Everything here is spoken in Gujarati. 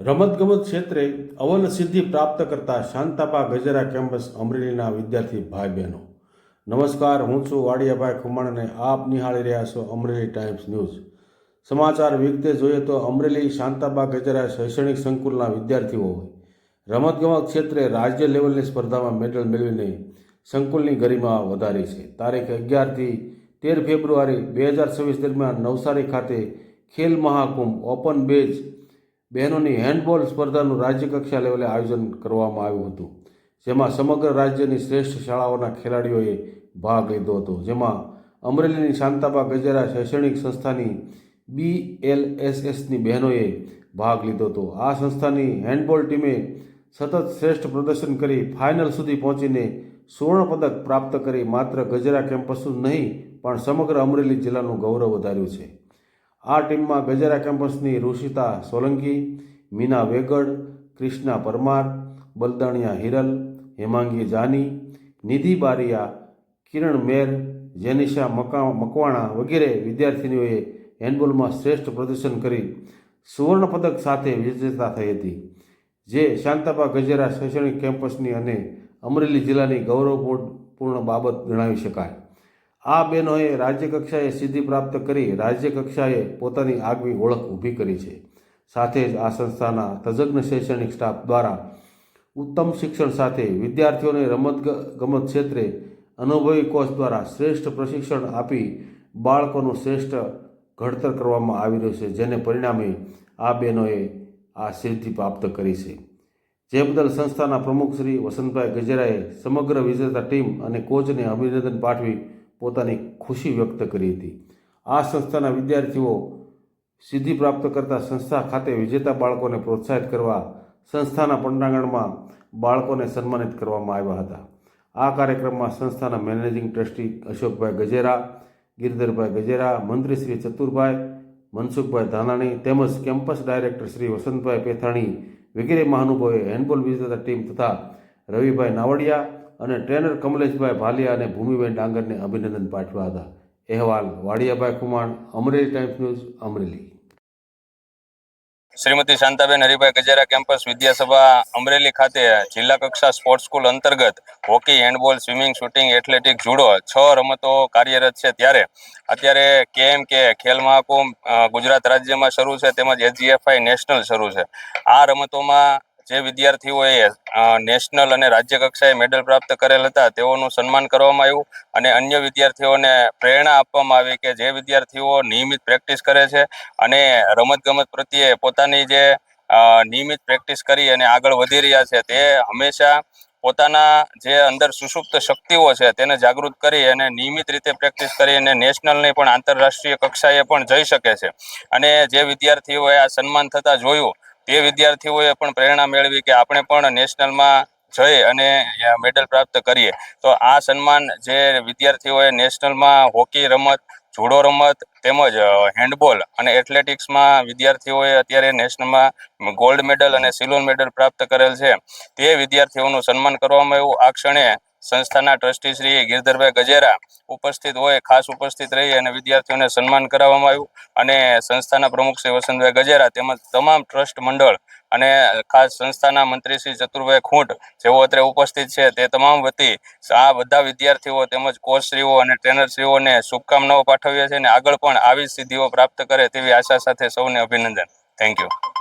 રમતગમત ક્ષેત્રે અવલ સિદ્ધિ પ્રાપ્ત કરતા શાંતાબા ગજરા કેમ્પસ અમરેલીના વિદ્યાર્થી ભાઈ બહેનો. નમસ્કાર, હું છું વાડિયાભાઈ ખુમાણ અને આપ નિહાળી રહ્યા છો અમરેલી ટાઈમ્સ ન્યૂઝ. સમાચાર વિગતે જોઈએ તો અમરેલી શાંતાબા ગજરા શૈક્ષણિક સંકુલના વિદ્યાર્થીઓ રમતગમત ક્ષેત્રે રાજ્ય લેવલની સ્પર્ધામાં મેડલ મેળવીને સંકુલની ગરિમા વધારી છે. તારીખ અગિયારથી તેર ફેબ્રુઆરી બે હજાર છવ્વીસ દરમિયાન નવસારી ખાતે ખેલ મહાકુંભ ઓપન બેચ બહેનોની હેન્ડબોલ સ્પર્ધાનું રાજ્ય કક્ષા લેવલે આયોજન કરવામાં આવ્યું હતું, જેમાં સમગ્ર રાજ્યની શ્રેષ્ઠ શાળાઓના ખેલાડીઓએ ભાગ લીધો હતો. જેમાં અમરેલીની શાંતાબા ગજેરા શૈક્ષણિક સંસ્થાની બી એલ એસ એસની બહેનોએ ભાગ લીધો હતો. આ સંસ્થાની હેન્ડબોલ ટીમે સતત શ્રેષ્ઠ પ્રદર્શન કરી ફાઇનલ સુધી પહોંચીને સુવર્ણ પદક પ્રાપ્ત કરી. માત્ર ગજરા કેમ્પસનું નહીં, પણ સમગ્ર અમરેલી જિલ્લાનું ગૌરવ વધાર્યું છે. આ ટીમમાં ગજેરા કેમ્પસની ઋષિતા સોલંકી, મીના વેગડ, ક્રિષ્ના પરમાર, બલદાણિયા હિરલ, હેમાંગી જાની, નિધિ બારિયા, કિરણ મેર, જેનિશા મકા, મકવાણા વગેરે વિદ્યાર્થીનીઓએ હેન્ડબોલમાં શ્રેષ્ઠ પ્રદર્શન કરી સુવર્ણ પદક સાથે વિજેતા થઈ હતી. જે શાંતાબા ગજેરા શૈક્ષણિક કેમ્પસની અને અમરેલી જિલ્લાની ગૌરવપૂર્ણ બાબત ગણાવી શકાય. આ બહેનોએ રાજ્યકક્ષાએ સિદ્ધિ પ્રાપ્ત કરી રાજ્યકક્ષાએ પોતાની આગવી ઓળખ ઊભી કરી છે. સાથે જ આ સંસ્થાના તજજ્ઞ શૈક્ષણિક સ્ટાફ દ્વારા ઉત્તમ શિક્ષણ સાથે વિદ્યાર્થીઓને રમત ગમત ક્ષેત્રે અનુભવી કોચ દ્વારા શ્રેષ્ઠ પ્રશિક્ષણ આપી બાળકોનું શ્રેષ્ઠ ઘડતર કરવામાં આવી રહ્યું છે, જેને પરિણામે આ બહેનોએ આ સિદ્ધિ પ્રાપ્ત કરી છે. જે બદલ સંસ્થાના પ્રમુખ શ્રી વસંતભાઈ ગજેરાએ સમગ્ર વિજેતા ટીમ અને કોચને અભિનંદન પાઠવી પોતાની ખુશી વ્યક્ત કરી હતી. આ સંસ્થાના વિદ્યાર્થીઓ સિદ્ધિ પ્રાપ્ત કરતા સંસ્થા ખાતે વિજેતા બાળકોને પ્રોત્સાહિત કરવા સંસ્થાના પંડાંગણમાં બાળકોને સન્માનિત કરવામાં આવ્યા હતા. આ કાર્યક્રમમાં સંસ્થાના મેનેજિંગ ટ્રસ્ટી અશોકભાઈ ગજેરા, ગિરધરભાઈ ગજેરા, મંત્રી શ્રી ચતુરભાઈ, મનસુખભાઈ ધાનાણી તેમજ કેમ્પસ ડાયરેક્ટર શ્રી વસંતભાઈ પેથાણી વગેરે મહાનુભાવોએ હેન્ડબોલ વિજેતા ટીમ તથા રવિભાઈ નાવડિયા અને ટ્રેનર કમલેશભાઈ ભાલિયા અને ભૂમિબેન ડાંગરને અભિનંદન પાઠવ્યા હતા. અહેવાલ, Vadiyabhai Kumar Amreli Times news, Amreli. Shrimati Shantaben Haribhai Gajera campus Vidyasabha, Amreli ખાતે જિલ્લા કક્ષા સ્પોર્ટ્સ સ્કૂલ અંતર્ગત hockey, handball, swimming, shooting, athletic, judo છ રમતો કાર્યરત છે ત્યારે. અત્યારે કેમ કે ખેલ મહાકુંભ ગુજરાત રાજ્યમાં શરૂ છે, તેમજ એચજીએફઆઈ નેશનલ શરૂ છે. આ રમતોમાં જે વિદ્યાર્થીઓએ નેશનલ અને રાજ્ય કક્ષાએ મેડલ પ્રાપ્ત કરેલ હતા, તેઓનું સન્માન કરવામાં આવ્યું અને અન્ય વિદ્યાર્થીઓને પ્રેરણા આપવામાં આવી કે જે વિદ્યાર્થીઓ નિયમિત પ્રેક્ટિસ કરે છે અને રમતગમત પ્રત્યે પોતાની જે નિયમિત પ્રેક્ટિસ કરી અને આગળ વધી રહ્યા છે, તે હંમેશા પોતાના જે અંદર સુષુપ્ત શક્તિઓ છે તેને જાગૃત કરી અને નિયમિત રીતે પ્રેક્ટિસ કરી અને નેશનલની પણ આંતરરાષ્ટ્રીય કક્ષાએ પણ જઈ શકે છે. અને જે વિદ્યાર્થીઓએ આ સન્માન થતાં જોયું તે વિદ્યાર્થીઓએ પણ પ્રેરણા મેળવી કે આપણે પણ નેશનલમાં જઈ અને મેડલ પ્રાપ્ત કરીએ. તો આ સન્માન જે વિદ્યાર્થીઓએ નેશનલમાં હોકી રમત, જુડો રમત તેમજ હેન્ડબોલ અને એથ્લેટિક્સમાં વિદ્યાર્થીઓએ અત્યારે નેશનલમાં ગોલ્ડ મેડલ અને સિલ્વર મેડલ પ્રાપ્ત કરેલ છે. તે વિદ્યાર્થીઓનું સન્માન કરવામાં આવ્યું. આ ક્ષણે સંસ્થાના ટ્રસ્ટી શ્રી ગિરધરભાઈ ગજેરા ઉપસ્થિત હોય, ખાસ ઉપસ્થિત રહી અને વિદ્યાર્થીઓને સન્માન કરાવવામાં આવ્યું. અને સંસ્થાના પ્રમુખ શ્રી વસંતભાઈ ગજેરા તેમજ તમામ ટ્રસ્ટ મંડળ અને ખાસ સંસ્થાના મંત્રી શ્રી ચતુરભાઈ ખૂંટ જેઓ અત્રે ઉપસ્થિત છે, તે તમામ વતી આ બધા વિદ્યાર્થીઓ તેમજ કોચશ્રીઓ અને ટ્રેનરશ્રીઓને શુભકામનાઓ પાઠવીએ છીએ અને આગળ પણ આવી સિદ્ધિઓ પ્રાપ્ત કરે તેવી આશા સાથે સૌને અભિનંદન. Thank you